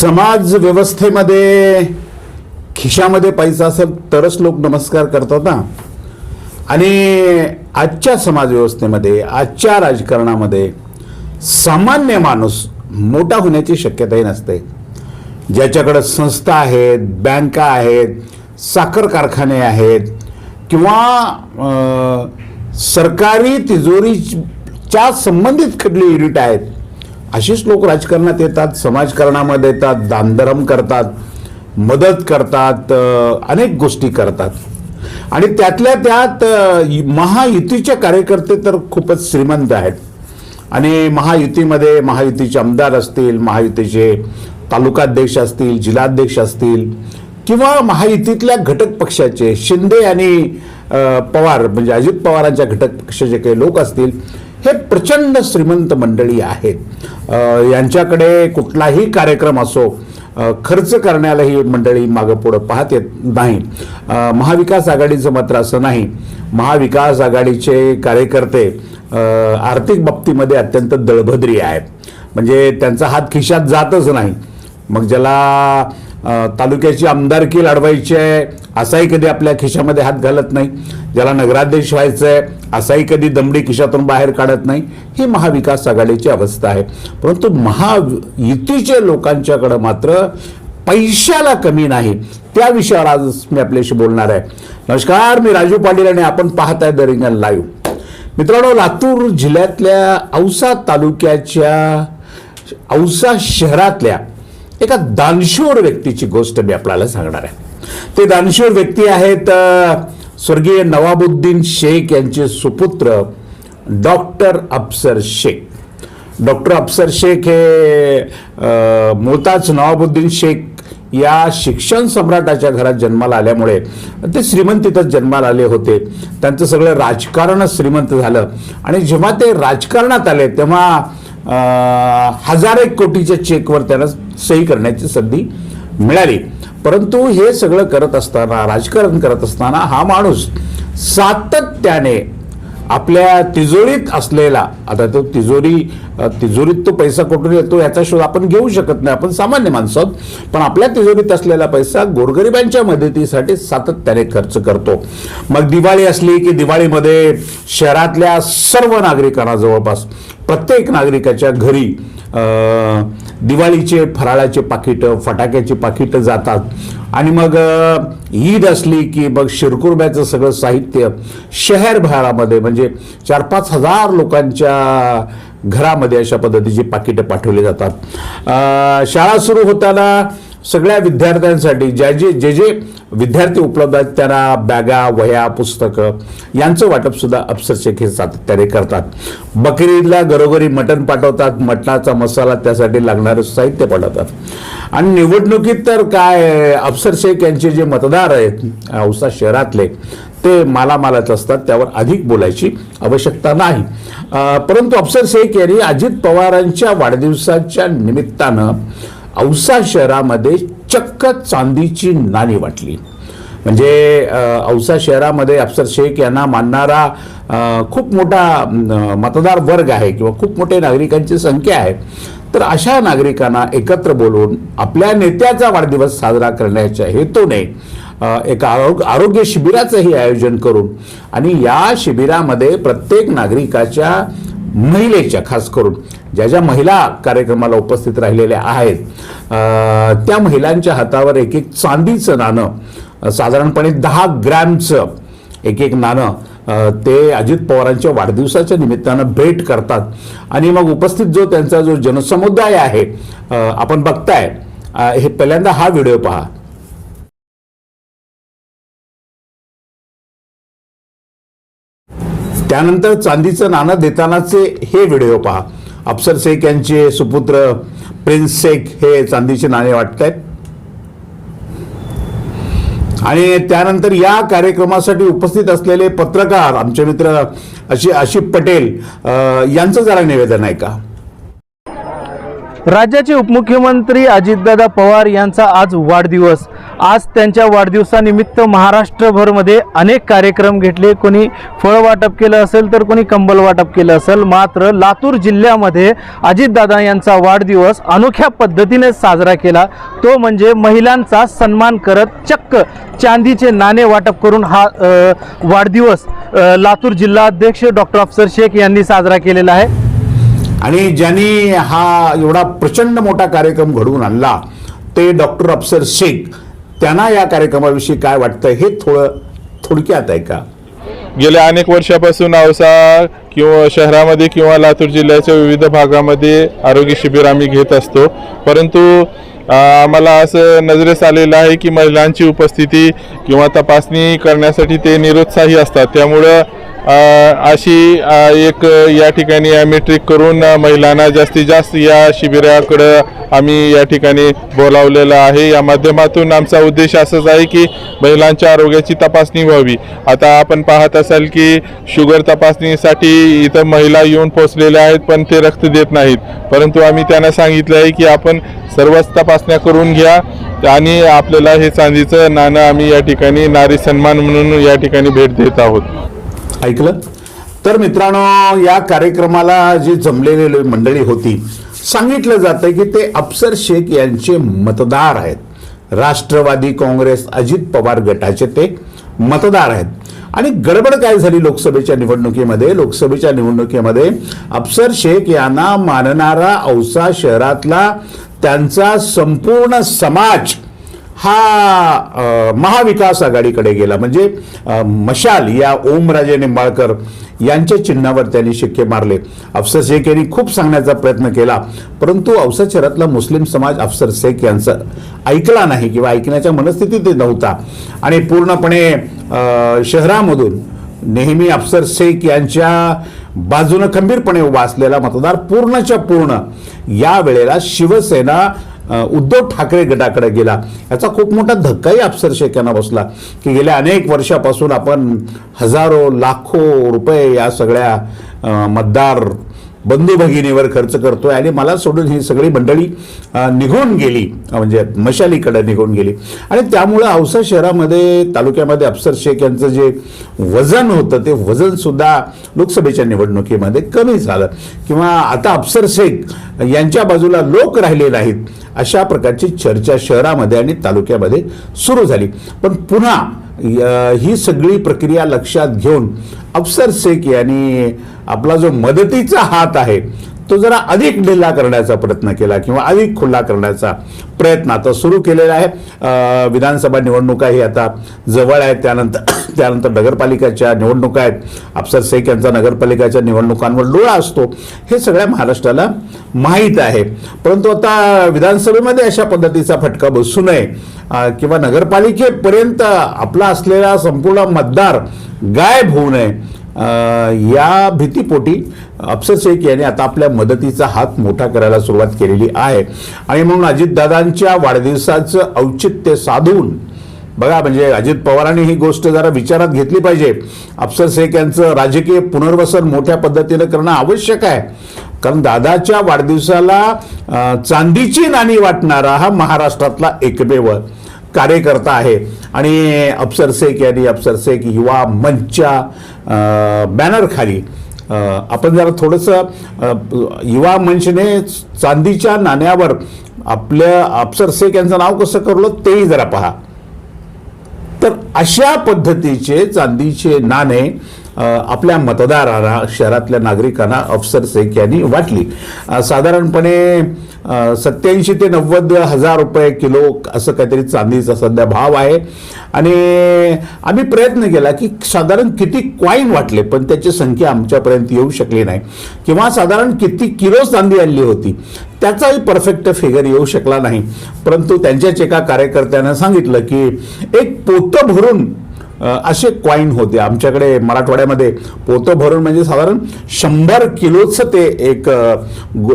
समाज व्यवस्थेमध्ये खिशामध्ये पैसा असेल तरच लोक नमस्कार करतात ना. आणि आजच्या समाजव्यवस्थेमध्ये आजच्या राजकारणामध्ये सामान्य माणूस मोठा होण्याची शक्यताही नसते. ज्याच्याकडं संस्था आहेत बँका आहेत साखर कारखाने आहेत किंवा सरकारी तिजोरीच्या संबंधित कुठली युनिट आहेत अशीच लोक राजकारणात येतात समाजकारणामध्ये येतात दानधर्म करतात मदत करतात अनेक गोष्टी करतात. आणि त्यातल्या त्यात महायुतीचे कार्यकर्ते तर खूपच श्रीमंत आहेत. आणि महायुतीमध्ये महायुतीचे आमदार असतील महायुतीचे तालुकाध्यक्ष असतील जिल्हाध्यक्ष असतील किंवा महायुतीतल्या घटक पक्षाचे शिंदे आणि पवार म्हणजे अजित पवारांच्या घटक पक्षाचे काही लोक असतील हे प्रचंड श्रीमंत मंडळी आहेत. यांच्याकडे कुठलाही कार्यक्रम असो खर्च करण्याला ही मंडळी मागं पुढं पाहत येत नाही. महाविकास आघाडीचं मात्र असं नाही. महाविकास आघाडीचे कार्यकर्ते आर्थिक बाबतीमध्ये अत्यंत दळभद्री आहेत. म्हणजे त्यांचा हात खिशात जातच नाही. मग ज्याला तालुक्याची आमदारकी लढवायची आहे असाही कधी आपल्या खिशामध्ये हात घालत नाही. ज्याला नगराध्यक्ष व्हायचं आहे असाही कधी दमडी खिशातून बाहेर काढत नाही. ही महाविकास आघाडीची अवस्था आहे. परंतु महायुतीच्या लोकांच्याकडं मात्र पैशाला कमी नाही. त्या विषयावर आज मी आपल्याशी बोलणार आहे. नमस्कार मी राजू पाटील आणि आपण पाहत द रिंगण लाईव्ह. मित्रांनो लातूर जिल्ह्यातल्या औसा तालुक्याच्या औसा शहरातल्या एका दानशूर व्यक्तीची गोष्ट मी आपल्याला सांगणार आहे. ते दानशूर व्यक्ती आहेत स्वर्गीय नवाबुद्दीन शेख यांचे सुपुत्र डॉक्टर अफसर शेख. डॉक्टर अफसर शेख हे मुळताच मूळताच नवाबुद्दीन शेख या शिक्षण सम्राटाच्या घरात जन्माला आल्यामुळे ते श्रीमंतीतच जन्माला आले होते. त्यांचं सगळं राजकारणच श्रीमंत झालं आणि जेव्हा ते राजकारणात आले तेव्हा हजार एक कोटीच्या चेकवर त्यांना सही करण्याची संधी मिळाली. परंतु हे सगळं करत असताना राजकारण करत असताना हा माणूस सातत्याने आपल्या तिजोरीत असलेला आता तो तिजोरी तिजोरीत तो पैसा कुठून येतो याचा शोध आपण घेऊ शकत नाही आपण सामान्य माणसं आहोत. पण आपल्या तिजोरीत असलेला पैसा गोरगरिबांच्या मदतीसाठी सातत्याने खर्च करतो मग दिवाळी असली की दिवाळीमध्ये शहरातल्या सर्व नागरिकांना जवळपास प्रत्येक नागरिकाच्या घरी दिवाळीचे फराळाचे पाकिटं फटाक्याची पाकिटं जातात. आणि मग ईद असली की मग शिरकुर्ब्याचं सगळं साहित्य शहरभरामध्ये म्हणजे चार पाच हजार लोकांच्या घरामध्ये अशा पद्धतीची पाकिटं पाठवली जातात. शाळा सुरू होताना सगळ्या विद्यार्थ्यांसाठी ज्या जे जे जे विद्यार्थी उपलब्ध आहेत त्यांना बॅगा वह्या पुस्तकं यांचं वाटप सुद्धा शेख हे सातत्याने करतात. बकरीदला घरोघरी मटण पाठवतात मटणाचा मसाला त्यासाठी लागणारं साहित्य पाठवतात. आणि निवडणुकीत तर काय अप्सरशेख शेख यांचे जे मतदार आहेत औसा शहरातले ते मालामालाच असतात त्यावर अधिक बोलायची आवश्यकता नाही. परंतु अफसर शेख यांनी अजित पवारांच्या वाढदिवसाच्या निमित्तानं औसा शहरामध्ये चक्क चांदीची नाणी वाटली. म्हणजे औसा शहरामध्ये अफसर शेख यांना मानणारा खूप मोठा मतदार वर्ग आहे किंवा खूप मोठे नागरिकांची संख्या आहे. तर अशा नागरिकांना एकत्र बोलवून आपल्या नेत्याचा वाढदिवस साजरा करण्याच्या हेतूने एका आरोग्य आरोग्य शिबिराचंही आयोजन करून आणि या शिबिरामध्ये प्रत्येक नागरिकाच्या महिलेच्या खास करून ज्या ज्या महिला कार्यक्रमाला उपस्थित राहिलेल्या आहेत त्या महिलांच्या हातावर एक एक चांदीचं नाणं साधारणपणे दहा ग्रॅमचं एक एक नाणं ते अजित पवारांच्या वाढदिवसाच्या निमित्तानं भेट करतात. आणि मग उपस्थित जो त्यांचा जो जनसमुदाय आहे आपण बघताय हे पहिल्यांदा हा व्हिडिओ पहा. त्यानंतर चांदीचं नाणं देतानाचे हे व्हिडिओ पहा. अप्सर शेख यांचे सुपुत्र प्रिन्स शेख हे चांदीचे नाणे वाटत आहेत आणि त्यानंतर या कार्यक्रमासाठी उपस्थित असलेले पत्रकार आमचे मित्र अशी आशिफ पटेल यांचं जरा निवेदन आहे का राज्याचे उपमुख्यमंत्री अजितदादा पवार यांचा आज वाढदिवस. आज त्यांच्या वाढदिवसानिमित्त महाराष्ट्रभरमध्ये अनेक कार्यक्रम घेतले. कोणी फळ वाटप केलं असेल तर कोणी कंबल वाटप केलं असेल. मात्र लातूर जिल्ह्यामध्ये अजितदादा यांचा वाढदिवस अनोख्या पद्धतीने साजरा केला. तो म्हणजे महिलांचा सन्मान करत चक्क चांदीचे नाणे वाटप करून हा वाढदिवस लातूर लातूर जिल्हाध्यक्ष डॉक्टर अफसर शेख यांनी साजरा केलेला आहे. आणि ज्यांनी हा एवढा प्रचंड मोठा कार्यक्रम घडवून आणला ते डॉक्टर अफसर शेख त्यांना या कार्यक्रमाविषयी काय वाटतं हे थोडं थोडक्यात आहे का गेल्या अनेक वर्षापासून औसा किंवा शहरामध्ये किंवा लातूर जिल्ह्याच्या विविध भागामध्ये आरोग्य शिबिर आम्ही घेत असतो. परंतु आम्हाला असं नजरेस आलेलं आहे की महिलांची उपस्थिती किंवा तपासणी करण्यासाठी ते निरुत्साही असतात. त्यामुळं अशी एक या ठिकाणी आम्ही ट्रिक करून महिलांना जास्तीत जास्त या शिबिराकडं आम्ही या ठिकाणी बोलावलेलं आहे. या माध्यमातून आमचा उद्देश असाच आहे की महिलांच्या आरोग्याची तपासणी व्हावी. आता आपण पाहत असाल की शुगर तपासणीसाठी इथं महिला येऊन पोहोचलेल्या आहेत पण ते रक्त देत नाहीत. परंतु आम्ही त्यांना सांगितलं आहे की आपण सर्वच तपासण्या करून घ्या आणि आपल्याला हे चांदीचं नाणं आम्ही या ठिकाणी नारी सन्मान म्हणून या ठिकाणी भेट देत आहोत. ऐकलं? तर मित्रांनो या कार्यक्रमाला जी जमलेली मंडळी होती सांगितलं जातं की ते अफसर शेख यांचे मतदार आहेत. राष्ट्रवादी काँग्रेस अजित पवार गटाचे ते मतदार आहेत. आणि गडबड काय झाली लोकसभेच्या निवडणुकीमध्ये? लोकसभेच्या निवडणुकीमध्ये अफसर शेख यांना मानणारा औसा शहरातला त्यांचा संपूर्ण समाज हा महाविकास आघाडीकडे गेला. म्हणजे मशाल या ओमराजे निंबाळकर यांच्या चिन्हावर त्यांनी शिक्के मारले. अफसर शेख यांनी खूप सांगण्याचा प्रयत्न केला. परंतु औसा शहरातला मुस्लिम समाज अफसर शेख यांचं ऐकला नाही किंवा ऐकण्याच्या मनस्थितीत नव्हता. आणि पूर्णपणे शहरामधून नेहमी अफसर शेख यांच्या बाजूनं खंबीरपणे उभा असलेला मतदार पूर्णच्या पूर्ण या वेळेला शिवसेना उद्धव ठाकरे गटाकडे गेला. याचा खूप मोठा धक्काही अफसर यांना बसला की गेल्या अनेक वर्षापासून आपण हजारो लाखो रुपये या सगळ्या मतदार बंधू भगिनीवर खर्च करतोय आणि मला सोडून ही सगळी मंडळी निघून गेली. म्हणजे मशालीकडे निघून गेली. आणि त्यामुळं औसा शहरामध्ये तालुक्यामध्ये अफसर शेख यांचं जे वजन होतं ते वजन सुद्धा लोकसभेच्या निवडणुकीमध्ये कमी झालं. किंवा आता अफसर शेख यांच्या बाजूला लोक राहिले नाहीत अशा प्रकारची चर्चा शहरामध्ये आणि तालुक्यामध्ये सुरू झाली. पण पुन्हा ही सगळी प्रक्रिया लक्षात घेऊन अफसर शेख यांनी आपला जो मदतीचा हात आहे तो जरा अधिक ढिल्ला करण्याचा प्रयत्न केला किंवा अधिक खुला करण्याचा प्रयत्न आता सुरू केलेला आहे. विधानसभा निवडणुका ही आता जवळ आहेत. त्यानंतर त्यानंतर नगरपालिकेच्या निवडणुका आहेत. अफसर शेख यांचा नगरपालिकेच्या निवडणुकांवर डोळा असतो. हे सगळ्या महाराष्ट्राला माहीत आहे. परंतु आता विधानसभेमध्ये अशा पद्धतीचा फटका बसू नये. किंवा नगरपालिकेपर्यंत आपला असलेला संपूर्ण मतदार गायब होऊ नये. या भीतीपोटी अफसर शेख यांनी आता आपल्या मदतीचा हात मोठा करायला सुरुवात केलेली आहे. आणि म्हणून अजितदादांच्या वाढदिवसाचं औचित्य साधून बघा म्हणजे अजित पवारांनी ही गोष्ट जरा विचारात घेतली पाहिजे. अफसर शेख यांचं राजकीय पुनर्वसन मोठ्या पद्धतीनं करणं आवश्यक आहे. कारण दादाच्या वाढदिवसाला चांदीची नाणी वाटणारा हा महाराष्ट्रातला एकमेव कार्यकर्ता आहे. आणि अप्सर शेख यांनी अप्सर शेख युवा मंचच्या बॅनरखाली आपण जरा थोडंसं युवा मंचने चांदीच्या नाण्यावर आपल्या अप्सर शेख यांचं नाव कसं करलो तेही जरा पहा. तर अशा पद्धतीचे चांदीचे नाणे आपल्या मतदारांना शहरातल्या नागरिकांना अफसर शेख यांनी वाटली. साधारणपणे सत्याऐंशी ते नव्वद हजार रुपये किलो असं काहीतरी चांदीचा सध्या भाव आहे. आणि आम्ही प्रयत्न केला की साधारण किती क्वाईन वाटले पण त्याची संख्या आमच्यापर्यंत येऊ शकली नाही. किंवा साधारण किती किलो चांदी आणली होती त्याचाही परफेक्ट फिगर येऊ शकला नाही. परंतु त्यांच्याच एका कार्यकर्त्यानं सांगितलं की एक पोतं भरून असे क्वाईन होते. आमच्याकडे मराठवाड्यामध्ये पोतं भरून म्हणजे साधारण शंभर किलोचं ते एक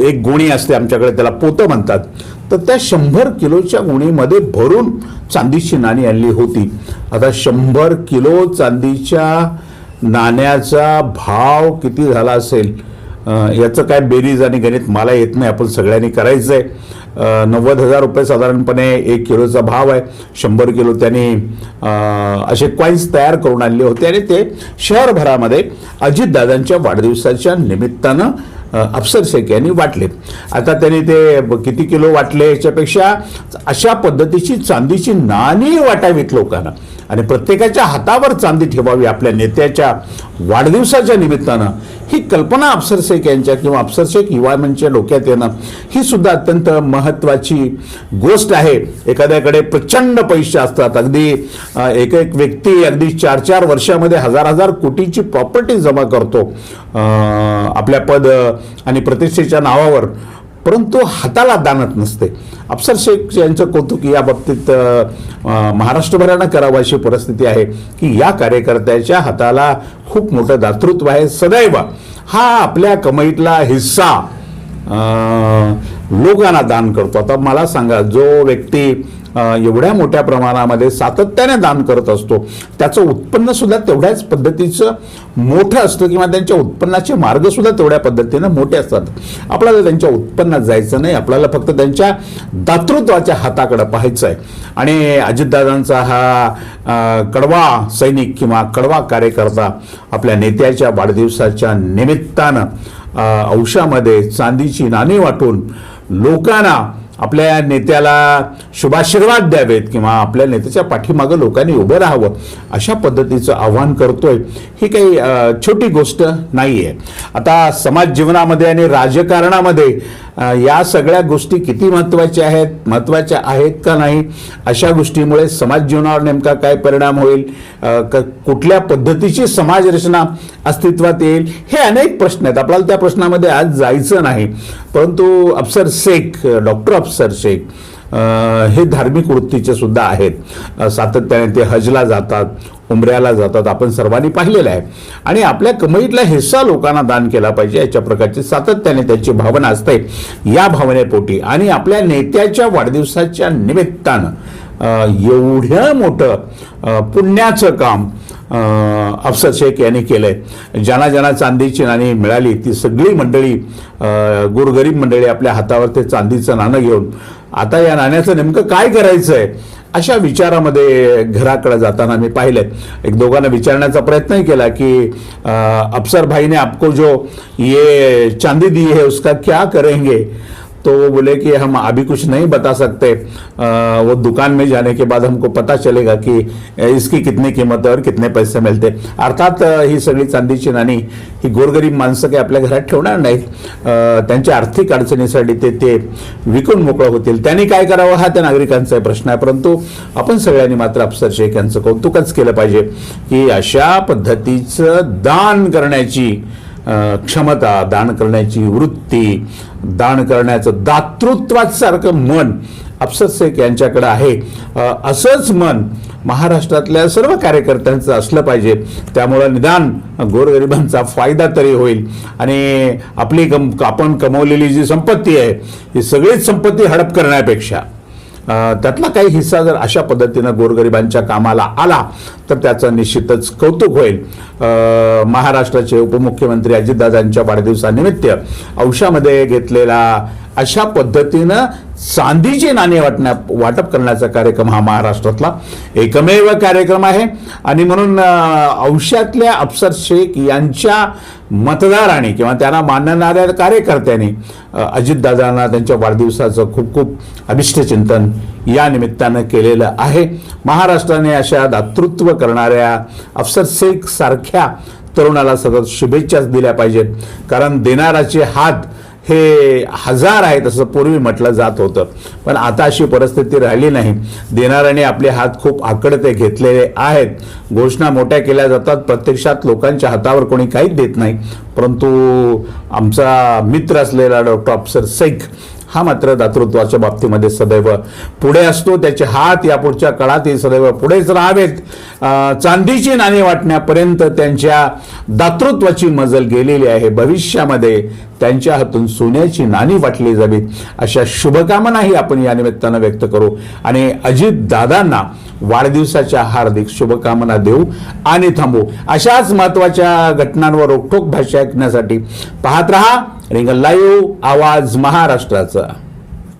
एक गोणी असते आमच्याकडे त्याला पोतं म्हणतात. तर त्या शंभर किलोच्या गुणीमध्ये भरून चांदीची नाणी आणली होती. आता शंभर किलो चांदीच्या नाण्याचा भाव किती झाला असेल? याचं काय बेरीज आणि गणित मला येत नाही. आपण सगळ्यांनी करायचं आहे नव्वद हजार रुपये साधारणपणे एक किलोचा भाव आहे. शंभर किलो त्यांनी असे कॉईन्स तयार करून आणले होते. आणि ते शहरभरामध्ये अजितदादांच्या वाढदिवसाच्या निमित्तानं अफसर शेख यांनी वाटले. आता त्यांनी ते किती किलो वाटले याच्यापेक्षा अशा पद्धतीची चांदीची नाणी वाटावीत लोकांना. आणि प्रत्येकाच्या हातावर चांदी ठेवावी आपल्या नेत्याच्या वाढदिवसाच्या निमित्तानं ही कल्पना अफसर शेख यांच्या किंवा अफसर शेख युवा मंचच्या डोक्यात येणं ही सुद्धा अत्यंत महत्त्वाची गोष्ट आहे. एखाद्याकडे प्रचंड पैसे असतात. अगदी एक एक व्यक्ती अगदी चार चार वर्षामध्ये हजार हजार कोटीची प्रॉपर्टी जमा करतो. आपल्या पद आणि प्रतिष्ठेच्या नावावर परंतु हाताला दानत नसते. अफसर शेख यांचं कौतुक या बाबतीत महाराष्ट्रभरानं करावं अशी परिस्थिती आहे की या कार्यकर्त्याच्या हाताला खूप मोठं दातृत्व आहे. सदैव हा आपल्या कमाईतला हिस्सा लोकांना दान करतो. आता मला सांगा जो व्यक्ती एवढ्या मोठ्या प्रमाणामध्ये सातत्याने दान करत असतो. त्याचं उत्पन्न सुद्धा तेवढ्याच पद्धतीचं मोठं असतं किंवा त्यांच्या उत्पन्नाचे मार्ग सुद्धा तेवढ्या पद्धतीनं मोठे असतात. आपल्याला त्यांच्या उत्पन्नात जायचं नाही. आपल्याला फक्त त्यांच्या दातृत्वाच्या हाताकडे पाहायचं आहे आणि अजितदादांचा हा कडवा सैनिक किंवा कडवा कार्यकर्ता आपल्या नेत्याच्या वाढदिवसाच्या निमित्तानं अंशामध्ये औषामध्ये चांदीची नाणी वाटून लोकांना आपल्या नेत्याला शुभाशीर्वाद द्यावेत किंवा आपल्या नेत्याच्या पाठीमागं लोकांनी उभं राहावं अशा पद्धतीचं आव्हान करतोय. ही काही छोटी गोष्ट नाही आहे आता समाज जीवनामध्ये आणि राजकारणामध्ये या सगळ्या गोष्टी किती महत्त्वाच्या आहेत महत्त्वाच्या आहेत का नाही अशा गोष्टीमुळे समाज जीवनावर नेमका काय परिणाम होईल क- कुठल्या पद्धतीची समाज रचना अस्तित्वात येईल हे अनेक प्रश्न आहेत. आपल्याला त्या प्रश्नामध्ये आज जायचं नाही. परंतु अफसर शेख डॉक्टर अफसर शेख हे धार्मिक वृत्तीचे सुद्धा आहेत. सातत्याने ते हजला जातात उमऱ्याला जातात आपण सर्वांनी पाहिलेलं आहे. आणि आपल्या कमाईतला हिस्सा लोकांना दान केला पाहिजे याच्या प्रकारची सातत्याने त्याची भावना असते. या भावनेपोटी आणि आपल्या नेत्याच्या वाढदिवसाच्या निमित्तानं एवढं मोठं पुण्याचं काम अफसर शेख यांनी केलंय. ज्यांना ज्यांना चांदीची नाणी मिळाली ती सगळी मंडळी गुरगरीब गोरगरीब मंडळी आपल्या हातावर ते चांदीचं नाणं घेऊन आता या नाण्याचं नेमकं काय करायचं आहे अशा विचारामध्ये घराकडे जाताना मी पाहिलंय. एक दोघांना विचारण्याचा प्रयत्नही केला की अफसर भाईने आपको जो ये चांदी दी है उसका क्या करेंगे? तो वो बोले कि हम अभी कुछ नहीं बता सकते। आ, वो दुकान में जाने के बाद हमको पता चलेगा कि इसकी कितनी किंमत है और कितने पैसे मिळते अर्थात ही सगळी चांदीची नाणी ही गोरगरीब माणसं काही आपल्या घरात ठेवणार नाहीत. त्यांच्या आर्थिक अडचणीसाठी ते ते विकून मोकळं होतील. त्यांनी काय करावं हा त्या नागरिकांचा प्रश्न आहे. परंतु आपण सगळ्यांनी मात्र अफसर शेख यांचं कौतुकच केलं पाहिजे की अशा पद्धतीचं दान करण्याची क्षमता दान करण्याची वृत्ती दान करण्याचं दातृत्वासारखं मन अफसर शेख यांच्याकडे आहे. असंच मन महाराष्ट्रातल्या सर्व कार्यकर्त्यांचं असलं पाहिजे. त्यामुळं निदान गोरगरिबांचा फायदा तरी होईल. आणि आपली कम आपण कमवलेली जी संपत्ती आहे ही सगळीच संपत्ती हडप करण्यापेक्षा. त्यातला काही हिस्सा जर अशा पद्धतीनं गोरगरिबांच्या कामाला आला तर त्याचं निश्चितच कौतुक होईल. महाराष्ट्राचे उपमुख्यमंत्री अजितदादांच्या वाढदिवसानिमित्त औषामध्ये घेतलेला अशा पद्धतीनं चांदीचे नाणे वाटण्या वाटप करण्याचा कार्यक्रम हा महाराष्ट्रातला एकमेव कार्यक्रम आहे. आणि म्हणून अंशातल्या अफसर शेख यांच्या मतदाराने किंवा त्यांना मानणाऱ्या कार्यकर्त्यांनी अजितदादांना त्यांच्या वाढदिवसाचं खूप खूप अभिष्टचिंतन या निमित्तानं केलेलं आहे. महाराष्ट्राने अशा दातृत्व करणाऱ्या अफसर शेख सारख्या तरुणाला सतत शुभेच्छाच दिल्या पाहिजेत. कारण देणाराचे हात हे हजार आहेत असं पूर्वी म्हटलं जात होतं. पण आता अशी परिस्थिती राहिली नाही. देणाऱ्याने आपले हात खूप आकडते घेतलेले आहेत. घोषणा मोठ्या केल्या जातात. प्रत्यक्षात लोकांच्या हातावर कोणी काहीच देत नाही. परंतु आमचा मित्र असलेला डॉक्टर अफसर सैख हा मात्र दातृत्वाच्या बाबतीमध्ये सदैव पुढे असतो. त्याचे हात या पुढच्या काळातही सदैव पुढेच राहावेत. चांदीची नाणी वाटण्यापर्यंत त्यांच्या दातृत्वाची मजल गेलेली आहे. भविष्यामध्ये त्यांच्या हातून सोन्याची नाणी वाटली जावीत. अशा शुभकामनाही आपण या निमित्तानं व्यक्त करू. आणि अजित दादांना वाढदिवसाच्या हार्दिक शुभकामना देऊ आणि थांबू. अशाच महत्त्वाच्या घटनांवर रोखोक भाषा ऐकण्यासाठी पाहत रहा. रिंगल लाईव्ह आवाज महाराष्ट्राचा.